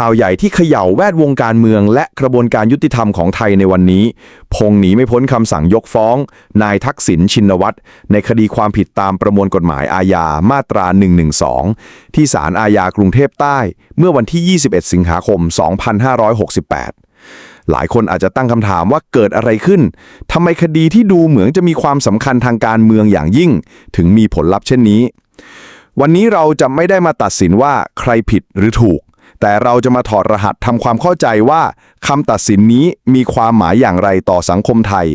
ข่าวใหญ่ที่เขย่าแวดวงการเมือง และกระบวนการยุติธรรมของไทยในวันนี้พงหนีไม่พ้นคำสั่งยกฟ้อง นายทักษิณชินวัตรในคดีความผิดตามประมวลกฎหมายอาญามาตรา 112 ที่ศาลอาญากรุงเทพใต้ เมื่อวันที่ 21 สิงหาคม 2568หลายคนอาจจะตั้งคำถามว่าเกิดอะไรขึ้น ทำไมคดีที่ดูเหมือนจะมีความสำคัญทางการเมืองอย่างยิ่ง ถึงมีผลลัพธ์เช่นนี้ วันนี้เราจะไม่ได้มาตัดสินว่าใครผิดหรือถูก แต่เราจะมาถอดรหัสทำความเข้าใจว่าคำตัดสินนี้มีความหมายอย่างไรต่อสังคมไทย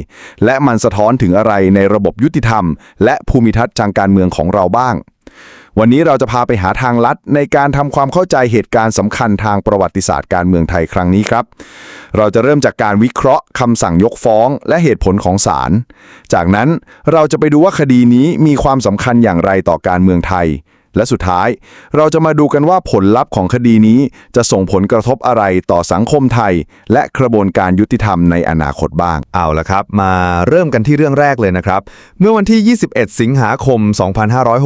และมันสะท้อนถึงอะไรในระบบยุติธรรม และภูมิทัศน์ทางการเมืองของเราบ้าง วันนี้เราจะพาไปหาทางลัดในการทำความเข้าใจเหตุการณ์สำคัญทางประวัติศาสตร์การเมืองไทยครั้งนี้ครับ เราจะเริ่มจากการวิเคราะห์คำสั่งยกฟ้อง และเหตุผลของศาลจากนั้นเราจะไปดูว่าคดีนี้มีความสำคัญอย่างไรต่อการเมืองไทย และสุดท้าย เราจะมาดูกันว่าผลลัพธ์ของคดีนี้จะส่งผลกระทบอะไรต่อสังคมไทย และกระบวนการยุติธรรมในอนาคตบ้าง เอาละครับ มาเริ่มกันที่เรื่องแรกเลยนะครับ เมื่อวันที่ 21 สิงหาคม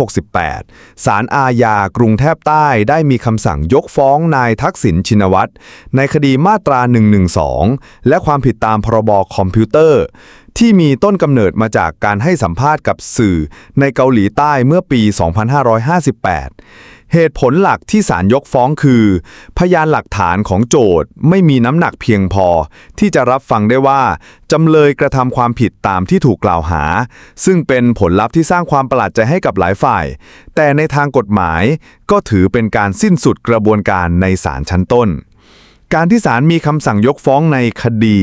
2568 ศาลอาญากรุงเทพใต้ได้มีคำสั่งยกฟ้องนายทักษิณชินวัตรในคดีมาตรา 112 และความผิดตามพรบคอมพิวเตอร์ ที่มีต้นกำเนิดมาจากการให้สัมภาษณ์กับสื่อในเกาหลีใต้เมื่อปี 2558 เหตุผลหลักที่ศาลยกฟ้องคือ พยานหลักฐานของโจทย์ไม่มีน้ำหนักเพียงพอ ที่จะรับฟังได้ว่าจำเลยกระทำความผิดตามที่ถูกกล่าวหา ซึ่งเป็นผลลัพธ์ที่สร้างความประหลาดใจให้กับหลายฝ่าย แต่ในทางกฎหมายก็ถือเป็นการสิ้นสุดกระบวนการในศาลชั้นต้น การที่ศาลมีคำสั่งยกฟ้องในคดี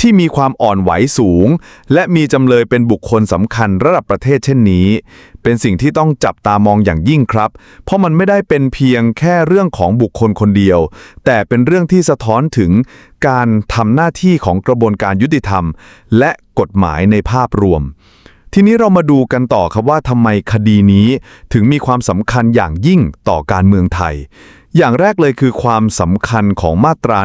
ที่มีความอ่อนไหวสูง และมีจำเลยเป็นบุคคลสำคัญระดับประเทศเช่นนี้ เป็นสิ่งที่ต้องจับตามองอย่างยิ่งครับ เพราะมันไม่ได้เป็นเพียงแค่เรื่องของบุคคลคนเดียว แต่เป็นเรื่องที่สะท้อนถึงการทำหน้าที่ของกระบวนการยุติธรรม และกฎหมายในภาพรวมทีนี้เรามาดูกันต่อครับว่าทำไมคดีนี้ถึงมีความสำคัญอย่างยิ่งต่อการเมืองไทย อย่างแรกเลยคือความสำคัญของมาตรา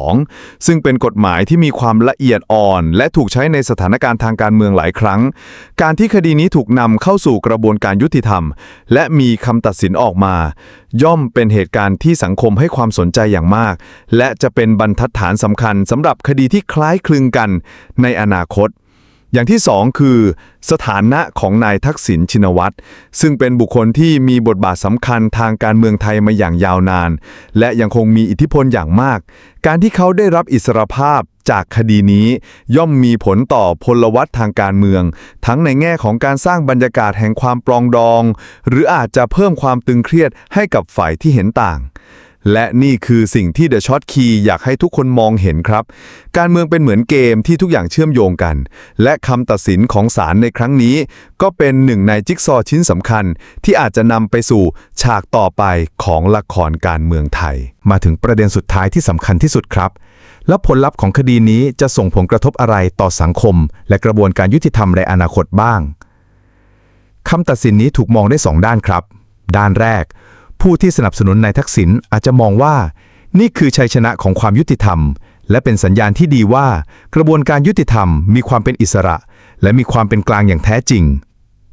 112 ซึ่งเป็นกฎหมายที่มีความละเอียดอ่อน และถูกใช้ในสถานการณ์ทางการเมืองหลายครั้ง การที่คดีนี้ถูกนำเข้าสู่กระบวนการยุติธรรม และมีคำตัดสินออกมา ย่อมเป็นเหตุการณ์ที่สังคมให้ความสนใจอย่างมาก และจะเป็นบรรทัดฐานสำคัญสำหรับคดีที่คล้ายคลึงกันในอนาคต อย่างที่สองคือ สถานะของนายทักษิณชินวัตรซึ่งเป็นบุคคลที่มีบทบาทสำคัญทางการเมืองไทยมาอย่างยาวนาน และยังคงมีอิทธิพลอย่างมาก การที่เขาได้รับอิสรภาพจากคดีนี้ย่อมมีผลต่อพลวัตทางการเมือง ทั้งในแง่ของการสร้างบรรยากาศแห่งความปรองดอง หรืออาจจะเพิ่มความตึงเครียดให้กับฝ่ายที่เห็นต่าง และนี่คือสิ่งที่ The Shot Key อยากให้ทุกคนมองเห็นครับ การเมืองเป็นเหมือนเกมที่ทุกอย่างเชื่อมโยงกัน และคำตัดสินของศาลในครั้งนี้ ก็เป็นหนึ่งในจิ๊กซอว์ชิ้นสำคัญ ที่อาจจะนำไปสู่ฉากต่อไปของละครการเมืองไทย มาถึงประเด็นสุดท้ายที่สำคัญที่สุดครับ แล้วผลลัพธ์ของคดีนี้จะส่งผลกระทบอะไรต่อสังคม และกระบวนการยุติธรรมในอนาคตบ้างคำตัดสินนี้ถูกมองได้สองด้านครับ ด้านแรก ผู้ที่สนับสนุนนายทักษิณอาจจะมองว่า นี่คือชัยชนะของความยุติธรรม และเป็นสัญญาณที่ดีว่า กระบวนการยุติธรรมมีความเป็นอิสระ และมีความเป็นกลางอย่างแท้จริง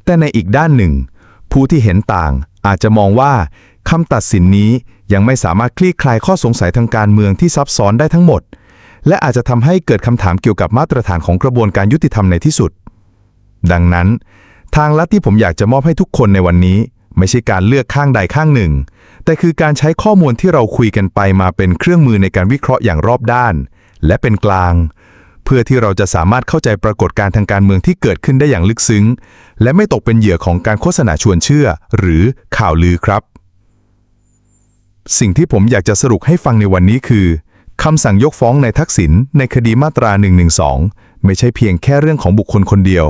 แต่ในอีกด้านหนึ่ง ผู้ที่เห็นต่างอาจจะมองว่าคำตัดสินนี้ยังไม่สามารถคลี่คลายข้อสงสัยทางการเมืองที่ซับซ้อนได้ทั้งหมด และอาจจะทำให้เกิดคำถามเกี่ยวกับมาตรฐานของกระบวนการยุติธรรมในที่สุด ดังนั้น ทางลัดที่ผมอยากจะมอบให้ทุกคนในวันนี้ ไม่ใช่การเลือกข้างใดข้างหนึ่ง แต่คือการใช้ข้อมูลที่เราคุยกันไปมาเป็นเครื่องมือในการวิเคราะห์อย่างรอบด้าน และเป็นกลาง เพื่อที่เราจะสามารถเข้าใจปรากฏการณ์ทางการเมืองที่เกิดขึ้นได้อย่างลึกซึ้ง และไม่ตกเป็นเหยื่อของการโฆษณาชวนเชื่อ หรือข่าวลือครับ สิ่งที่ผมอยากจะสรุปให้ฟังในวันนี้คือคำสั่งยกฟ้องในทักษิณในคดีมาตรา112 ไม่ใช่เพียงแค่เรื่องของบุคคลคนเดียว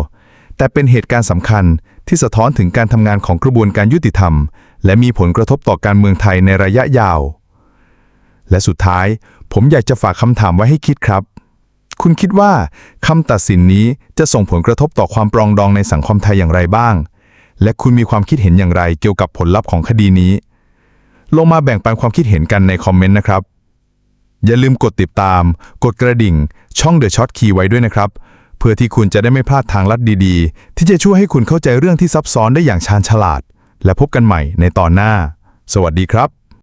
แต่เป็นเหตุการณ์สำคัญ ที่สะท้อนถึงการทำงานของกระบวนการยุติธรรม และมีผลกระทบต่อการเมืองไทยในระยะยาว และสุดท้าย ผมอยากจะฝากคำถามไว้ให้คิดครับ คุณคิดว่าคำตัดสินนี้จะส่งผลกระทบต่อความปรองดองในสังคมไทยอย่างไรบ้าง และคุณมีความคิดเห็นอย่างไรเกี่ยวกับผลลัพธ์ของคดีนี้ ลงมาแบ่งปันความคิดเห็นกันในคอมเมนต์นะครับอย่าลืมกดติดตาม กดกระดิ่ง ช่อง The Shot Key ไว้ด้วยนะครับ พื่อที่คุณจะได้ไม่พลาดทางลัดดีๆ ที่จะช่วยให้คุณเข้าใจเรื่องที่ซับซ้อนได้อย่างชาญฉลาด และพบกันใหม่ในตอนหน้า สวัสดีครับ